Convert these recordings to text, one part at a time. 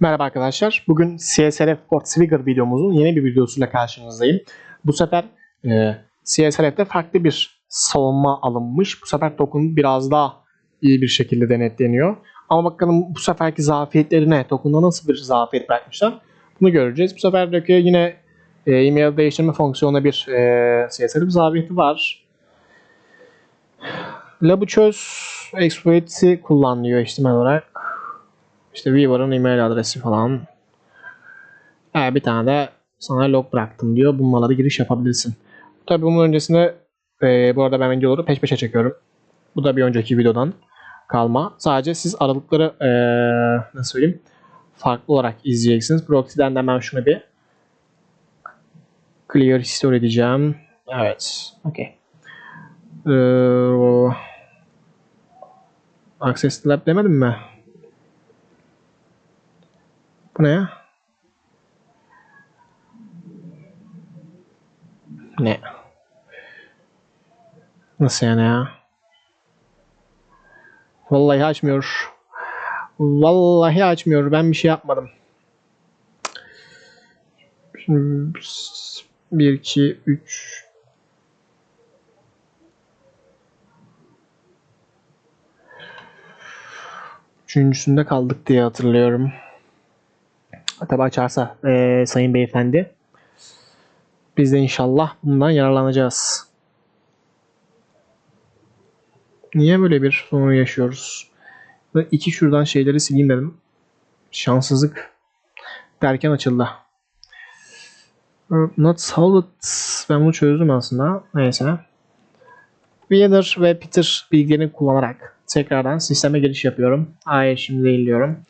Merhaba arkadaşlar. Bugün CSRF Port Swigger videomuzun yeni bir videosuyla karşınızdayım. Bu sefer e, CSRF'te farklı bir savunma alınmış. Bu sefer token biraz daha iyi bir şekilde denetleniyor. Ama bakalım bu seferki zafiyetlerine, token'da nasıl bir zafiyet bırakmışlar bunu göreceğiz. Bu sefer yine e, e-mail değiştirme fonksiyonuna bir e, CSRF zafiyeti var. Lab'ı çöz exploit'i kullanılıyor ihtimal olarak. İşte Weaver'ın email adresi falan. Ha, bir tane de sana log bıraktım diyor. Bunlarla da giriş yapabilirsin. Tabii bunun öncesinde e, bu arada ben videoları peş peşe çekiyorum. Bu da bir önceki videodan kalma. Sadece siz aralıkları e, nasıl söyleyeyim farklı olarak izleyeceksiniz. Proxy'den de hemen şunu bir clear history diyeceğim. Evet. Okay. Ee, Access Lab demedim mi? Bu ne ya? Ne? Nasıl yani ya? Vallahi açmıyor. Vallahi açmıyor. Ben bir şey yapmadım. Şimdi 1 2 3 Üçüncüsünde kaldık diye hatırlıyorum. Tabi açarsa eee, sayın beyefendi. Biz de inşallah bundan yararlanacağız. Niye böyle bir sorun yaşıyoruz? Ve iki şuradan şeyleri sileyim dedim. Şanssızlık derken açıldı. Not solid. Ben bunu çözdüm aslında. Neyse. Wiener ve Peter bilgilerini kullanarak tekrardan sisteme giriş yapıyorum. Hayır şimdi değil diyorum.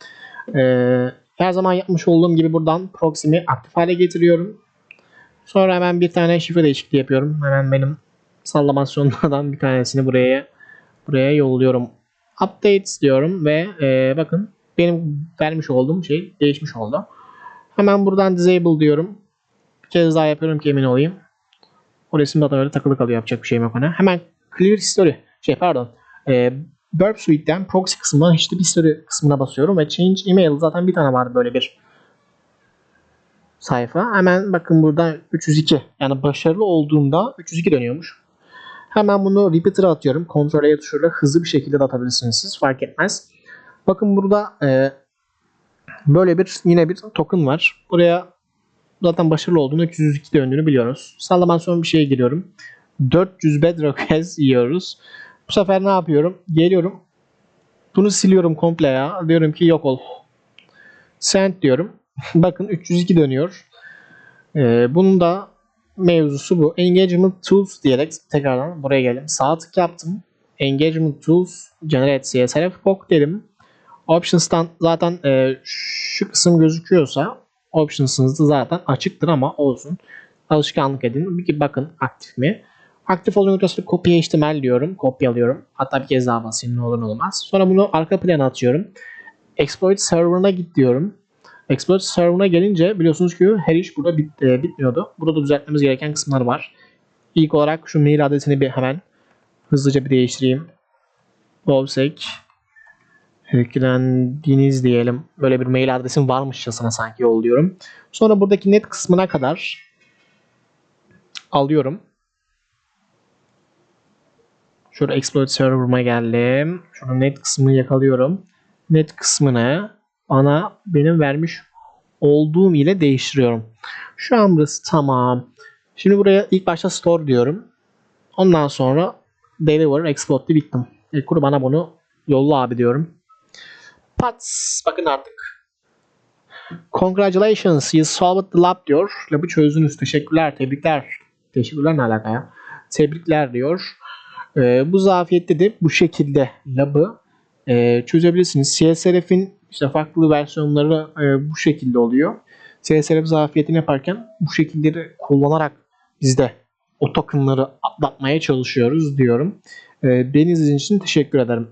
Ee, her zaman yapmış olduğum gibi buradan proxy'mi aktif hale getiriyorum. Sonra hemen bir tane şifre değişikliği yapıyorum. Hemen benim sallamasyonlardan bir tanesini buraya buraya yolluyorum. Updates diyorum ve e, bakın benim vermiş olduğum şey değişmiş oldu. Hemen buradan disable diyorum. Bir kez daha yapıyorum ki emin olayım. O resim zaten öyle takılı kalıyor yapacak bir şeyim yok ona. Hemen clear history şey pardon e, Burp Suite'den proxy kısmından history history kısmına basıyorum ve change email zaten bir tane var böyle bir sayfa. Hemen bakın burada 302 yani başarılı olduğunda 302 dönüyormuş. Hemen bunu repeater'a atıyorum. Ctrl E tuşuyla hızlı bir şekilde de atabilirsiniz siz. Fark etmez. Bakın burada e, böyle bir yine bir token var. Buraya zaten başarılı olduğunu 302 döndüğünü biliyoruz. Sallaman son bir şeye giriyorum. 400 bedrock has yiyoruz. Bu sefer ne yapıyorum? Geliyorum. Bunu siliyorum komple ya. Diyorum ki yok ol. Send diyorum. Bakın 302 dönüyor. Ee, bunun da mevzusu bu. Engagement Tools diyerek tekrardan buraya geldim. Sağ tık yaptım. Engagement Tools Generate CSRF POC dedim. Options'tan zaten e, şu kısım gözüküyorsa Options'ınız da zaten açıktır ama olsun. Alışkanlık edin. Bir bakın aktif mi? Aktif olduğunu gösterip kopya HTML diyorum. Kopyalıyorum. Hatta bir kez daha basayım ne olur ne olmaz. Sonra bunu arka plana atıyorum. Exploit server'ına git diyorum. Exploit server'ına gelince biliyorsunuz ki her iş burada bit, e, bitmiyordu. Burada da düzeltmemiz gereken kısımlar var. İlk olarak şu mail adresini bir hemen hızlıca bir değiştireyim. Bobsec yüklendiğiniz diyelim. Böyle bir mail adresim varmışçasına sanki yolluyorum. Sonra buradaki net kısmına kadar alıyorum. Şurada exploit server'ıma geldim. Şurada net kısmını yakalıyorum. Net kısmını bana benim vermiş olduğum ile değiştiriyorum. Şu an burası tamam. Şimdi buraya ilk başta store diyorum. Ondan sonra deliver exploit diye bittim. İlk kuru bana bunu yolla abi diyorum. Pats bakın artık. Congratulations you solved the lab diyor. Lab'ı çözdünüz. Teşekkürler, tebrikler. Teşekkürler ne alaka ya? Tebrikler diyor. Ee, bu zafiyette de bu şekilde lab'ı e, çözebilirsiniz. CSRF'in işte farklı versiyonları e, bu şekilde oluyor. CSRF zafiyetini yaparken bu şekilleri kullanarak biz de o tokenları atlatmaya çalışıyoruz diyorum. E, beni izlediğiniz için teşekkür ederim.